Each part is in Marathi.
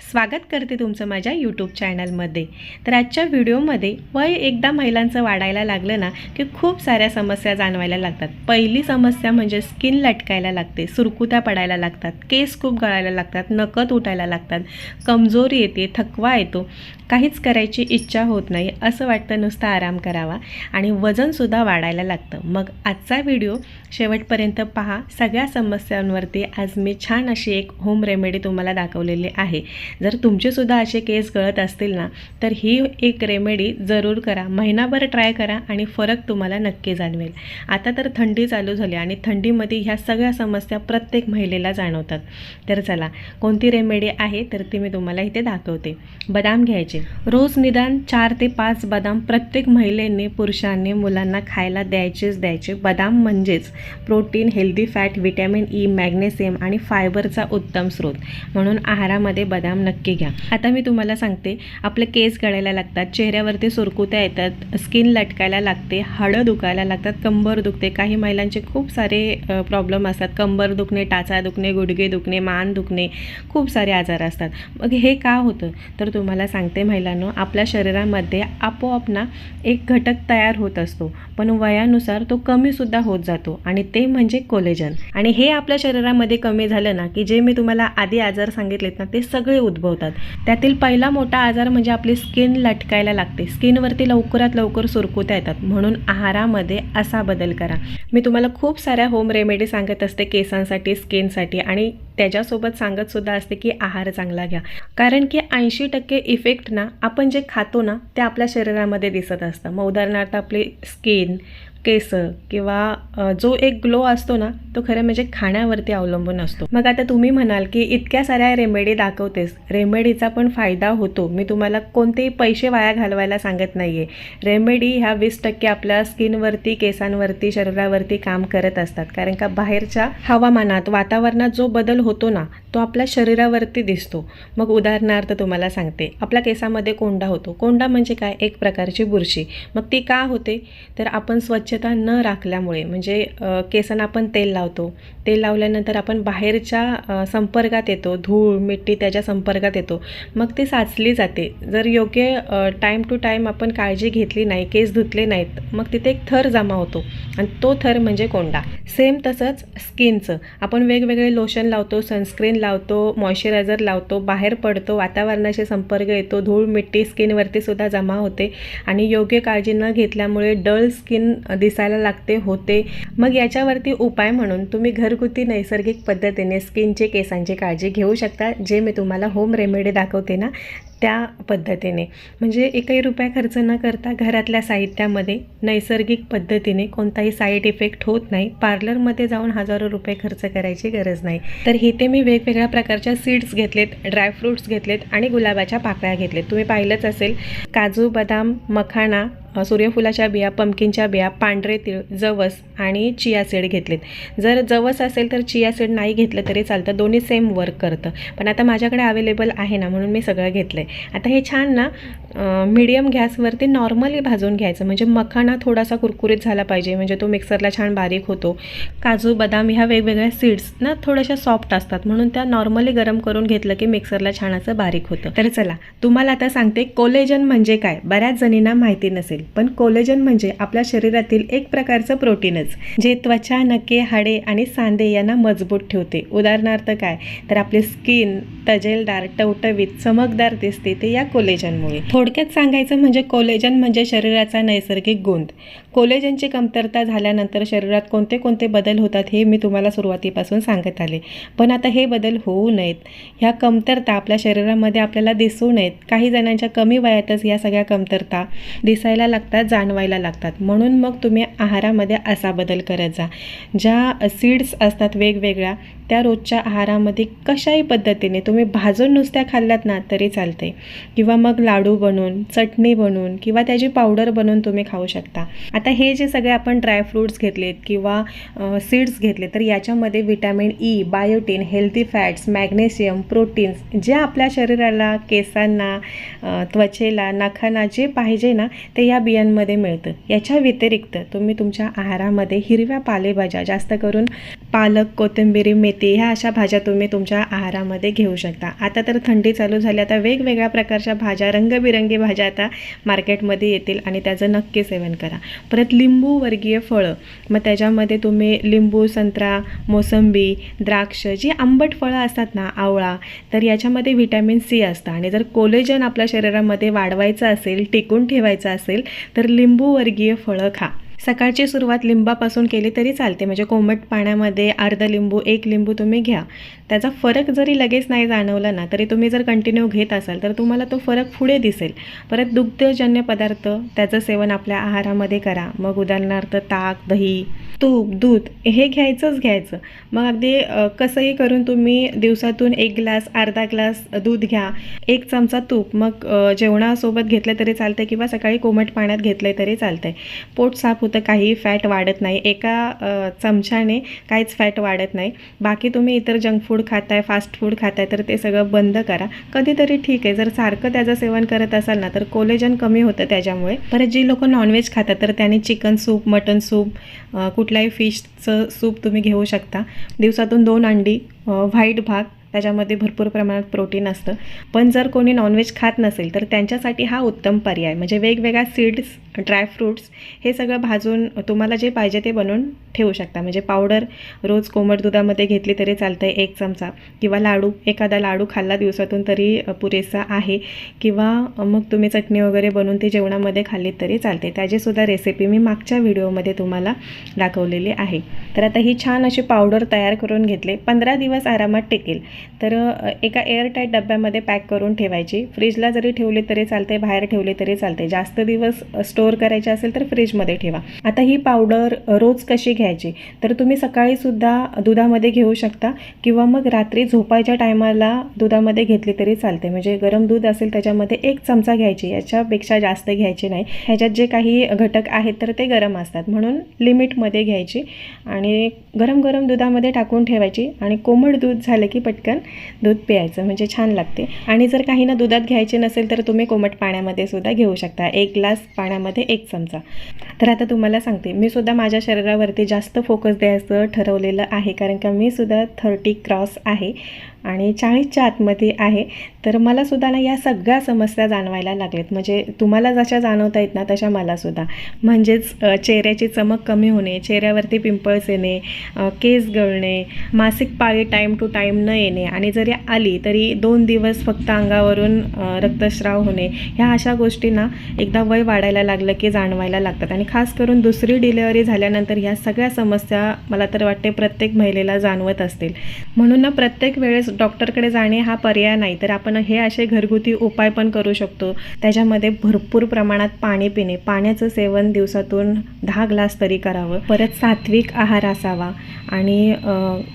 स्वागत करते तुमचं माझ्या यूट्यूब चॅनलमध्ये तर आजच्या व्हिडिओमध्ये वय एकदा महिलांचं वाढायला लागलं ना की खूप साऱ्या समस्या जाणवायला लागतात. पहिली समस्या म्हणजे स्किन लटकायला लागते सुरकुत्या पडायला लागतात केस खूप गळायला लागतात नकत उठायला लागतात कमजोरी येते थकवा येतो काहीच करायची इच्छा होत नाही असं वाटतं नुसतं आराम करावा आणि वजनसुद्धा वाढायला लागतं. मग आजचा व्हिडिओ शेवटपर्यंत पहा. सगळ्या समस्यांवरती आज मी छान अशी एक होम रेमेडी तुम्हाला दाखवलेली आहे. जर तुमचेसुद्धा असे केस गळत असतील ना तर ही एक रेमेडी जरूर करा. महिनाभर ट्राय करा आणि फरक तुम्हाला नक्की जाणवेल. आता तर थंडी चालू झाली आणि थंडीमध्ये ह्या सगळ्या समस्या प्रत्येक महिलेला जाणवतात. तर चला कोणती रेमेडी आहे तर ती मी तुम्हाला इथे दाखवते. बदाम घ्यायचे. रोज निदान चार ते पाच बदाम प्रत्येक महिलेने पुरुषांनी मुलांना खायला द्यायचेच द्यायचे. बदाम म्हणजेच protein healthy fat vitamin E magnesium आणि फायबरचा उत्तम स्रोत. म्हणून आहारामध्ये बदाम नक्की घ्या. आता मी तुम्हाला सांगते आपले केस गळायला लागतात चेहऱ्यावरती सुरकुत्या येतात स्किन लटकायला लागते हाडं दुखायला लागतात कंबर दुखते काही महिलांचे खूप सारे प्रॉब्लेम असतात. कंबर दुखणे टाचा दुखणे गुडघे दुखणे मान दुखणे खूप सारे आजार असतात. मग हे का होतं? तर तुम्हाला सांगते महिलांनो आपल्या शरीरामध्ये आपोआप ना एक घटक तयार होत असतो. पण वयानुसार तो कमीसुद्धा होत जातो आणि ते म्हणजे कोलेजन. आणि हे आपल्या शरीरामध्ये कमी झालं ना की जे मी तुम्हाला आधी आजार सांगितलेत ना ते सगळे उद्भवतात. त्यातील पहिला मोठा आजार म्हणजे आपली स्किन लटकायला लागते. स्किनवरती लवकरात लवकर सुरकुत्या येतात. म्हणून आहारामध्ये असा बदल करा. मी तुम्हाला खूप साऱ्या होम रेमेडी सांगत असते केसांसाठी स्किनसाठी आणि त्याच्यासोबत सांगत सुद्धा असते की आहार चांगला घ्या. कारण की ऐंशी टक्के इफेक्ट ना आपण जे खातो ना ते आपल्या शरीरामध्ये दिसत असतं. मग उदाहरणार्थ आपली स्किन केस किंवा जो एक ग्लो असतो ना तो खरं म्हणजे खाण्यावरती अवलंबून असतो. मग आता तुम्ही म्हणाल की इतक्या साऱ्या रेमेडी दाखवतेस. रेमेडीचा पण फायदा होतो. मी तुम्हाला कोणतेही पैसे वाया घालवायला सांगत नाही आहे रेमेडी ह्या वीस टक्के आपल्या स्किनवरती केसांवरती शरीरावरती काम करत असतात. कारण का बाहेरच्या हवामानात वातावरणात जो बदल होतो ना तो आपल्या शरीरावरती दिसतो. मग उदाहरणार्थ तुम्हाला सांगते. आपल्या केसामध्ये कोंडा होतो. कोंडा म्हणजे काय? एक प्रकारची बुरशी. मग ती का होते? तर आपण स्वच्छ स्वच्छता न राखल्यामुळे म्हणजे केसांना आपण तेल लावतो. तेल लावल्यानंतर आपण बाहेरच्या संपर्कात येतो. धूळ मिट्टी त्याच्या संपर्कात येतो. मग ती साचली जाते. जर योग्य टाईम टू टाईम आपण काळजी घेतली नाही केस धुतले नाहीत मग तिथे एक थर जमा होतो. आणि तो थर म्हणजे कोंडा. सेम तसंच स्किनचं आपण वेगवेगळे लोशन लावतो सनस्क्रीन लावतो मॉइश्चरायझर लावतो बाहेर पडतो वातावरणाशी संपर्क येतो धूळ मिट्टी स्किनवरती सुद्धा जमा होते. आणि योग्य काळजी न घेतल्यामुळे डल स्किन दिसायला लागते होते. मग याच्यावरती उपाय म्हणून तुम्ही घरगुती नैसर्गिक पद्धतीने स्किनचे केसांची काळजी घेऊ शकता जे मी तुम्हाला होम रेमेडी दाखवते ना त्या पद्धतीने. म्हणजे एकही रुपया खर्च न करता घरातल्या साहित्यामध्ये नैसर्गिक पद्धतीने कोणताही साईड इफेक्ट होत नाही. पार्लरमध्ये जाऊन हजारो रुपये खर्च करायची गरज नाही. तर इथे मी वेगवेगळ्या प्रकारच्या सीड्स घेतलेत ड्रायफ्रूट्स घेतलेत आणि गुलाबाच्या पाकळ्या घेतलेत. तुम्ही पाहिलंच असेल काजू बदाम मखाणा सूर्यफुलाच्या बिया पंकिनच्या बिया पांढरे तीळ जवस आणि चिया सीड घेतलेत. जर जवस असेल तर चिया सीड नाही घेतलं तरी चालतं. दोन्ही सेम वर्क करतं. पण आता माझ्याकडे अवेलेबल आहे ना म्हणून मी सगळं घेतलं आहे आता हे छान ना मीडियम गॅसवरती नॉर्मली भाजून घ्यायचं. म्हणजे मखाणा थोडासा कुरकुरीत झाला पाहिजे. म्हणजे तो मिक्सरला छान बारीक होतो. काजू बदाम ह्या वेगवेगळ्या सीड्स ना थोड्याशा सॉफ्ट असतात. म्हणून त्या नॉर्मली गरम करून घेतलं की मिक्सरला छान असं बारीक होतं. तर चला तुम्हाला आता सांगते कोलेजन म्हणजे काय? बऱ्याच जणींना माहिती नसेल. पण कोलेजन म्हणजे आपल्या शरीरातील एक प्रकारचं प्रोटीनच जे त्वचा नके हाडे आणि सांधे यांना मजबूत ठेवते. उदाहरणार्थ काय? तर आपली स्किन तजेलदार टवटवीत चमकदार दिसते ते या कोलेजनमुळे. थोडक्यात सांगायचं म्हणजे कोलेजन म्हणजे शरीराचा नैसर्गिक गुंद. कोलेजनची कमतरता झाल्यानंतर शरीरात कोणते कोणते बदल होतात हे मी तुम्हाला सुरुवातीपासून सांगत आले. पण आता हे बदल होऊ नयेत. ह्या कमतरता आपल्या शरीरामध्ये आपल्याला दिसू नयेत. काही जणांच्या कमी वयातच या सगळ्या कमतरता दिसायला लागतात जाणवायला लागतात. म्हणून मग तुम्ही आहारामध्ये असा बदल करत जा. ज्या सीड्स असतात वेगवेगळ्या त्या रोजच्या आहारामध्ये कशाही पद्धतीने तुम्ही भाजून नुसत्या खाल्ल्यात ना तरी चालते किंवा मग लाडू बनवून चटणी बनवून किंवा त्याची पावडर बनवून तुम्ही खाऊ शकता. आता हे जे सगळे आपण ड्रायफ्रूट्स घेतलेत किंवा सीड्स घेतले तर याच्यामध्ये vitamin E biotin healthy fats magnesium proteins जे आपल्या शरीराला केसांना त्वचेला नखांना जे पाहिजे ना ते या बियांमध्ये मिळतं. याच्या व्यतिरिक्त तुम्ही तुमच्या आहारामध्ये हिरव्या पालेभाज्या जास्त करून पालक कोथिंबिरी मेथी ह्या अशा भाज्या तुम्ही तुमच्या आहारामध्ये घेऊ शकता. आता तर थंडी चालू झाली आता वेगवेगळ्या प्रकारच्या भाज्या रंगबिरंगी भाज्या आता मार्केटमध्ये येतील आणि त्याचं नक्की सेवन करा. परत लिंबू वर्गीय फळं मग त्याच्यामध्ये तुम्ही लिंबू संत्रा मोसंबी द्राक्ष जी आंबट फळं असतात ना आवळा तर याच्यामध्ये व्हिटॅमिन सी असतं. आणि जर कोलेजन आपल्या शरीरामध्ये वाढवायचं असेल टिकून ठेवायचं असेल तर लिंबू वर्गीय फळं खा. सकाळची सुरुवात लिंबापासून केली तरी चालते. म्हणजे कोमट पाण्यामध्ये अर्धा लिंबू एक लिंबू तुम्ही घ्या. त्याचा फरक जरी लगेच नाही जाणवला ना तरी तुम्ही जर कंटिन्यू घेत असाल तर तुम्हाला तो फरक पुढे दिसेल. परत दुग्धजन्य पदार्थ त्याचं सेवन आपल्या आहारामध्ये करा. मग उदाहरणार्थ ताक दही तूप दूध हे घ्यायचंच घ्यायचं. मग अगदी कसंही करून तुम्ही दिवसातून एक ग्लास अर्धा ग्लास दूध घ्या एक चमचा तूप. मग जेवणासोबत घेतलं तरी चालतं किंवा सकाळी कोमट पाण्यात घेतलं तरी चालतंय. पोट साफ होतं काही फॅट वाढत नाही. एका चमच्याने काहीच फॅट वाढत नाही. बाकी तुम्ही इतर जंक फूड खाताय फास्ट फूड खाताय तर ते सगळं बंद करा. कधीतरी ठीक आहे. जर सारखं त्याचं सेवन करत असाल ना तर कोलेजन कमी होतं त्याच्यामुळे. परत जी लोक नॉनव्हेज खातात तर त्यांनी चिकन सूप मटन सूप कुठलाही कुठल्याही फिशचं सूप तुम्ही घेऊ शकता. दिवसातून दोन अंडी व्हाईट भाग त्याच्यामध्ये भरपूर प्रमाणात प्रोटीन असतं. पण जर कोणी नॉनव्हेज खात नसेल तर त्यांच्यासाठी हा उत्तम पर्याय. म्हणजे वेगवेगळ्या सीड्स ड्रायफ्रूट्स हे सगळं भाजून तुम्हाला जे पाहिजे ते बनवून ठेवू शकता. म्हणजे पावडर रोज कोमट दुधामध्ये घेतली तरी चालतं आहे एक चमचा. किंवा लाडू एखादा लाडू खाल्ला दिवसातून तरी पुरेसा आहे. किंवा मग तुम्ही चटणी वगैरे बनवून ती जेवणामध्ये खाल्ली तरी चालते त्याचीसुद्धा रेसिपी मी मागच्या व्हिडिओमध्ये तुम्हाला दाखवलेली आहे. तर आता ही छान अशी पावडर तयार करून घेतले. पंधरा दिवस आरामात टिकेल. तर एका एअरटाईट डब्यामध्ये पॅक करून ठेवायची. फ्रीजला जरी ठेवली तरी चालते बाहेर ठेवली तरी चालते जास्त दिवस स्टोअर करायचे असेल तर फ्रीजमध्ये ठेवा. आता ही पावडर रोज कशी घ्यायची? तर तुम्ही सकाळीसुद्धा दुधामध्ये घेऊ शकता किंवा मग रात्री झोपायच्या टायमाला दुधामध्ये घेतली तरी चालते. म्हणजे गरम दूध असेल त्याच्यामध्ये एक चमचा घ्यायची याच्यापेक्षा जास्त घ्यायची नाही. ह्याच्यात जे काही घटक आहेत तर ते गरम असतात. म्हणून लिमिटमध्ये घ्यायची आणि गरम गरम दुधामध्ये टाकून ठेवायची आणि कोमट दूध झालं की पटकन दूध प्यायचं. म्हणजे छान लागते. आणि जर काही ना दुधात घ्यायचे नसेल तर तुम्ही कोमट पाण्यामध्ये सुद्धा घेऊ शकता. एक ग्लास पाण्यामध्ये एक चमचा. तर आता तुम्हाला सांगते. मी सुद्धा माझ्या शरीरावरती जास्त फोकस द्यायचं ठरवलेलं आहे. कारण का मी सुद्धा थर्टी क्रॉस आहे. आणि चाळीसच्या आतमध्ये आहे. तर मला सुद्धा ना या सगळ्या समस्या जाणवायला लागल्यात. म्हणजे तुम्हाला जशा जाणवता येत ना तशा मलासुद्धा म्हणजेच चेहऱ्याची चमक कमी होणे चेहऱ्यावरती पिंपल्स येणे केस गळणे मासिक पाळी टाईम टू टाईम न येणे आणि जरी आली तरी दोन दिवस फक्त अंगावरून रक्तस्राव होणे ह्या अशा गोष्टींना एकदा वय वाढायला लागलं की जाणवायला लागतात. आणि खास करून दुसरी डिलेवरी झाल्यानंतर ह्या सगळ्या समस्या मला तर वाटते प्रत्येक महिलेला जाणवत असतील. म्हणून ना प्रत्येक वेळेस डॉक्टरकडे जाणे हा पर्याय नाही. तर आपण हे असे घरगुती उपाय पण करू शकतो. त्याच्यामध्ये भरपूर प्रमाणात पाणी पिणे. पाण्याचं सेवन दिवसातून दहा ग्लास तरी करावं. परत सात्विक आहार असावा. आणि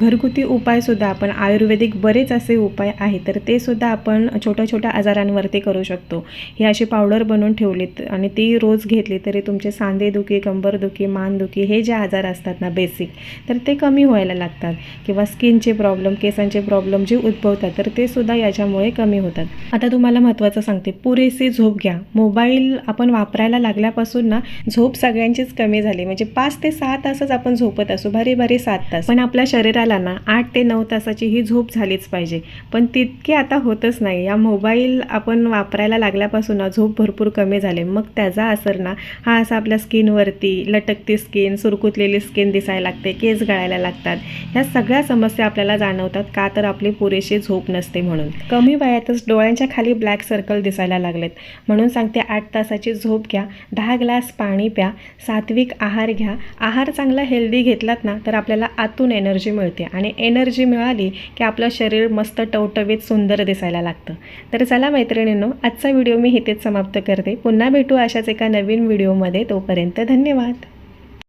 घरगुती उपायसुद्धा आपण आयुर्वेदिक बरेच असे उपाय आहेत तर ते सुद्धा आपण छोट्या छोट्या आजारांवरती करू शकतो. हे अशी पावडर बनवून ठेवलीत आणि ती रोज घेतली तरी तुमचे सांधेदुखी कंबरदुखी मानदुखी हे जे आजार असतात ना बेसिक तर ते कमी व्हायला लागतात. किंवा स्किनचे प्रॉब्लेम केसांचे प्रॉब्लेम जे उद्भवतात तर ते सुद्धा याच्यामुळे कमी होतात. आता तुम्हाला महत्त्वाचं सांगते पुरेशी झोप घ्या. मोबाईल आपण वापरायला लागल्यापासून ना झोप सगळ्यांचीच कमी झाली. म्हणजे पाच ते सहा तासच आपण झोपत असू भारी भारी सात तास. पण आपल्या शरीराला ना आठ ते नऊ तासाची ही झोप झालीच पाहिजे. पण तितकी आता होतच नाही. या मोबाईल आपण वापरायला लागल्यापासून ना झोप भरपूर कमी झाले. मग त्याचा असर ना हा असा आपल्या स्किनवरती लटकती स्किन सुरकुतलेली स्किन दिसायला लागते केस गळायला लागतात. ह्या सगळ्या समस्या आपल्याला जाणवतात. का तर आपली पुरेशी झोप नसते म्हणून. कमी वयातच डोळ्यांच्या खाली ब्लॅक सर्कल दिसायला लागलेत. म्हणून सांगते आठ तासाची झोप घ्या दहा ग्लास पाणी प्या सात्विक आहार घ्या. आहार चांगला हेल्दी घेतलात ना तर आपल्याला आतून एनर्जी मिळते आणि एनर्जी मिळाली की आपलं शरीर मस्त टवटवीत सुंदर दिसायला लागतं. तर चला मैत्रिणींनो आजचा व्हिडिओ मी इथेच समाप्त करते. पुन्हा भेटू अशाच एका नवीन व्हिडिओमध्ये तोपर्यंत धन्यवाद.